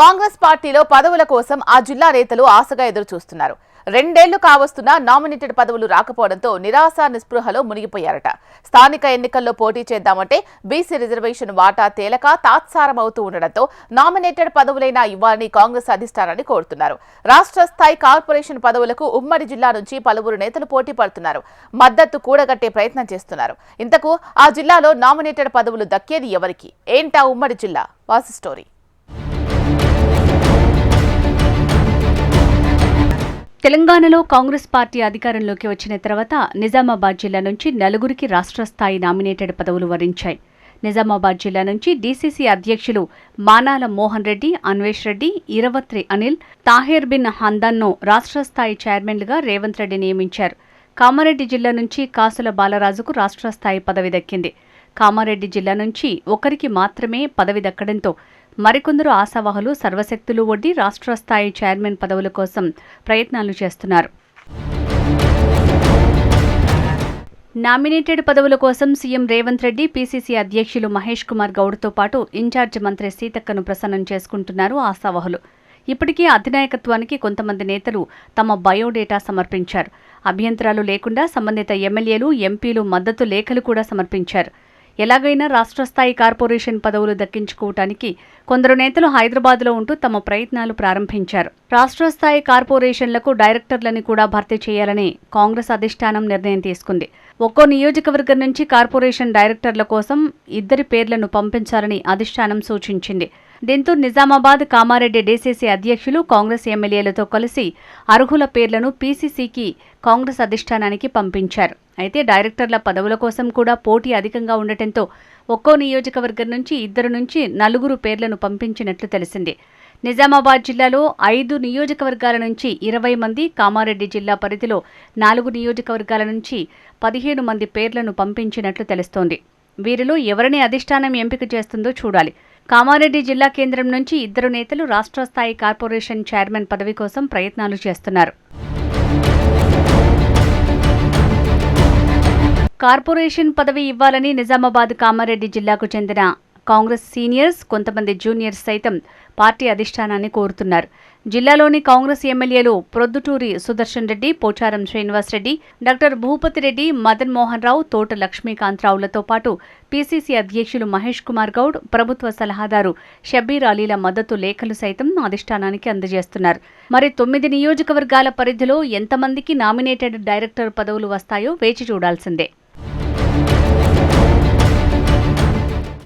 కాంగ్రెస్ పార్టీలో పదవుల కోసం ఆ జిల్లా నేతలు ఆశగా ఎదురు చూస్తున్నారు రెండేళ్ళు కావస్తున్నా నామినేటెడ్ పదవులు రాకపోవడంతో నిరాశ నిస్పృహలో మునిగిపోయారట. స్థానిక ఎన్నికల్లో పోటీ చేద్దామంటే బీసీ రిజర్వేషన్ వాటా తేలక తాత్సారం అవుతూ ఉండడంతో నామినేటెడ్ పదవులైనా ఇవ్వాలని కాంగ్రెస్ అధిష్టానాన్ని కోరుతున్నారు. రాష్ట్ర స్థాయి కార్పొరేషన్ పదవులకు ఉమ్మడి జిల్లా నుంచి పలువురు నేతలు పోటీ పడుతున్నారు. మద్దతు కూడగట్టే ప్రయత్నం చేస్తున్నారు. ఇంతకు ఆ జిల్లాలో నామినేటెడ్ పదవులు దక్కేది ఎవరికి? ఏంటా ఉమ్మడి జిల్లా? వాసి స్టోరీ. తెలంగాణలో కాంగ్రెస్ పార్టీ అధికారంలోకి వచ్చిన తర్వాత నిజామాబాద్ జిల్లా నుంచి నలుగురికి రాష్ట్ర స్థాయి నామినేటెడ్ పదవులు వరించాయి. నిజామాబాద్ జిల్లా నుంచి డీసీసీ అధ్యక్షులు మానాల మోహన్ రెడ్డి అన్వేష్ రెడ్డి ఇరవత్రి అనిల్ తాహేర్ బిన్ హందన్ను రాష్ట్ర స్థాయి చైర్మన్లుగా రేవంత్ రెడ్డి నియమించారు. కామారెడ్డి జిల్లా నుంచి కాసుల బాలరాజుకు రాష్ట్ర స్థాయి పదవి దక్కింది. కామారెడ్డి జిల్లా నుంచి ఒకరికి మాత్రమే పదవి దక్కడంతో మరికొందరు ఆశావాహులు సర్వశక్తులు ఒడ్డి రాష్ట్ర స్థాయి చైర్మన్ పదవుల కోసం ప్రయత్నాలు చేస్తున్నారు. నామినేటెడ్ పదవుల కోసం సీఎం రేవంత్ రెడ్డి పీసీసీ అధ్యక్షులు మహేష్ కుమార్ గౌడ్తో పాటు ఇన్ఛార్జ్ మంత్రి సీతక్కను ప్రసన్నం చేసుకుంటున్నారు ఆశావహులు. ఇప్పటికే అధినాయకత్వానికి కొంతమంది నేతలు తమ బయోడేటా సమర్పించారు. అభ్యంతరాలు లేకుండా సంబంధిత ఎమ్మెల్యేలు ఎంపీలు మద్దతు లేఖలు కూడా సమర్పించారు. ఎలాగైనా రాష్ట్ర స్థాయి కార్పొరేషన్ పదవులు దక్కించుకోవటానికి కొందరు నేతలు హైదరాబాద్లో ఉంటూ తమ ప్రయత్నాలు ప్రారంభించారు. రాష్ట్ర స్థాయి కార్పొరేషన్లకు డైరెక్టర్లని కూడా భర్తీ చేయాలని కాంగ్రెస్ అధిష్టానం నిర్ణయం తీసుకుంది. ఒక్కో నియోజకవర్గం నుంచి కార్పొరేషన్ డైరెక్టర్ల కోసం ఇద్దరి పేర్లను పంపించాలని అధిష్టానం సూచించింది. దీంతో నిజామాబాద్ కామారెడ్డి డీసీసీ అధ్యక్షులు కాంగ్రెస్ ఎమ్మెల్యేలతో కలిసి అర్హుల పేర్లను పీసీసీకి కాంగ్రెస్ అధిష్టానానికి పంపించారు. అయితే డైరెక్టర్ల పదవుల కోసం కూడా పోటీ అధికంగా ఉండటంతో ఒక్కో నియోజకవర్గం నుంచి ఇద్దరు నుంచి నలుగురు పేర్లను పంపించినట్లు తెలిసింది. నిజామాబాద్ జిల్లాలో ఐదు నియోజకవర్గాల నుంచి ఇరవై మంది కామారెడ్డి జిల్లా పరిధిలో నాలుగు నియోజకవర్గాల నుంచి పదిహేను మంది పేర్లను పంపించినట్లు తెలుస్తోంది. వీరిలో ఎవరిని అధిష్టానం ఎంపిక చేస్తుందో చూడాలి. కామారెడ్డి జిల్లా కేంద్రం నుంచి ఇద్దరు నేతలు రాష్ట్ర స్థాయి కార్పొరేషన్ చైర్మన్ పదవి కోసం ప్రయత్నాలు చేస్తున్నారు. కార్పొరేషన్ పదవి ఇవ్వాలని నిజామాబాద్ కామారెడ్డి జిల్లాకు చెందిన కాంగ్రెస్ సీనియర్స్ కొంతమంది జూనియర్స్ సైతం పార్టీ అధిష్టానాన్ని కోరుతున్నారు. జిల్లాలోని కాంగ్రెస్ ఎమ్మెల్యేలు ప్రొద్దుటూరి సుదర్శన్ రెడ్డి పోచారం శ్రీనివాస్ రెడ్డి డాక్టర్ భూపతి రెడ్డి మదన్ మోహన్ రావు తోట లక్ష్మీకాంతరావులతో పాటు పీసీసీ అధ్యక్షులు మహేష్ కుమార్ గౌడ్ ప్రభుత్వ సలహాదారు షబ్బీర్ అలీల మద్దతు లేఖలు సైతం అధిష్టానానికి అందజేస్తున్నారు. మరి తొమ్మిది నియోజకవర్గాల పరిధిలో ఎంతమందికి నామినేటెడ్ డైరెక్టర్ పదవులు వస్తాయో వేచి చూడాల్సిందే.